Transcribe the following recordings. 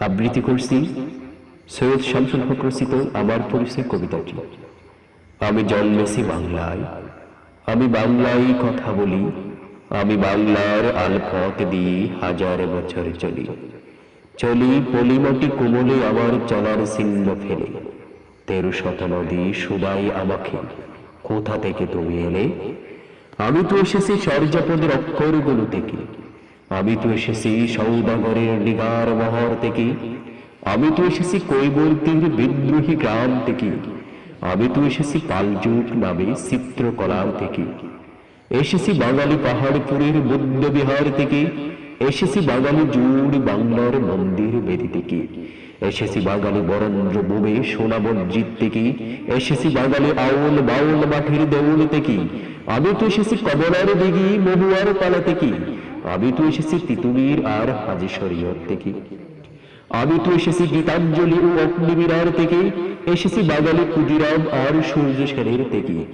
আবৃত্তি করছি। সৈয়দ শামসুল হক রচিত আমার পরিচয় কবিতাটি। আমি জন্মেছি বাংলায়। আমি বাংলায় কথা বলি। আমি বাংলার আলপথ দিয়ে হাজার বছর চলি। চলি পলিমাটি কোমলে আমার চলার চিহ্ন ফেলে। তেরো শত নদী সুদাই আমাকে। কোথা থেকে তুমি এলে? আমি তো এসেছি সর্যাপদের অক্ষরগুলো থেকে। আমি তো এসেছি সৌদাগরের নিগার মহর থেকে। আমি তো এসেছি কৈবর্তীর বিদ্রোহী গ্রাম থেকে। আমি তো এসেছি পালযুগ নামে চিত্রকলার থেকে। এসেছি বাঙালি পাহাড়পুরের বুদ্ধ বিহার থেকে। এসেছি বাঙালি জুড় বাংলার মন্দির বেদি থেকে। এসেছি বাঙালি বরেন্দ্র বুবে সোনা মসজিদ থেকে। এসেছি বাঙালি আউল বাউল মাঠের দেউল থেকে। আমি তো এসেছি কমলার দিঘি মহুয়ার পালা থেকে। আমি তো এসেছি তিতুমির আর হাজি শরীয়ত থেকে। আমি তো এসেছি গীতাঞ্জলি ও অগ্নিবীরার থেকে। এসেছি বাঙালি ক্ষুদিরাম আর সূর্য সেনের থেকে।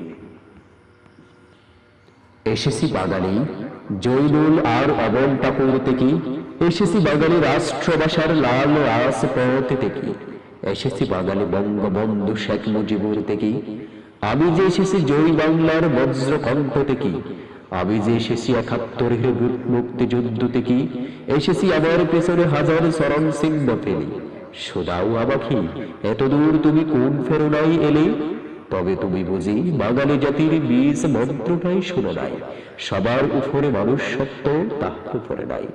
এসেছি বাঙালি জৈনুল আর অবন ঠাকুর থেকে। এসেছি বাঙালি রাষ্ট্রভাষার লাল রাজপথ থেকে। এসেছি বাঙালি বঙ্গবন্ধু শেখ মুজিবুর থেকে। আমি যে এসেছি জয় বাংলার বজ্রকণ্ঠ থেকে। আমি যে এসেছি একাত্তরের মুক্তিযুদ্ধ থেকে, এসেছি আমার পেছনে হাজার চরণ চিহ্ন ফেলি। শোনাও আমাকে এত দূর তুমি কোন ফেরোনাই এলে? তবে তুমি বুঝি বাঙালি জাতির বীজ মন্ত্রটাই শুনে নাই। সবার উপরে মানুষ সত্য তাহার উপরে নাই।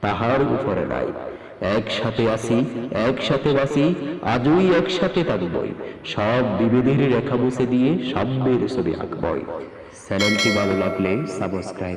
তাহার উপরে নাই। একসাথে আসি, একসাথে বাসি, আজই একসাথে থাকবই সব বিভেদের রেখা বসে দিয়ে সাম্যের ছবি আঁকবই। চ্যানেলটি ভালো লাগলে সাবস্ক্রাইব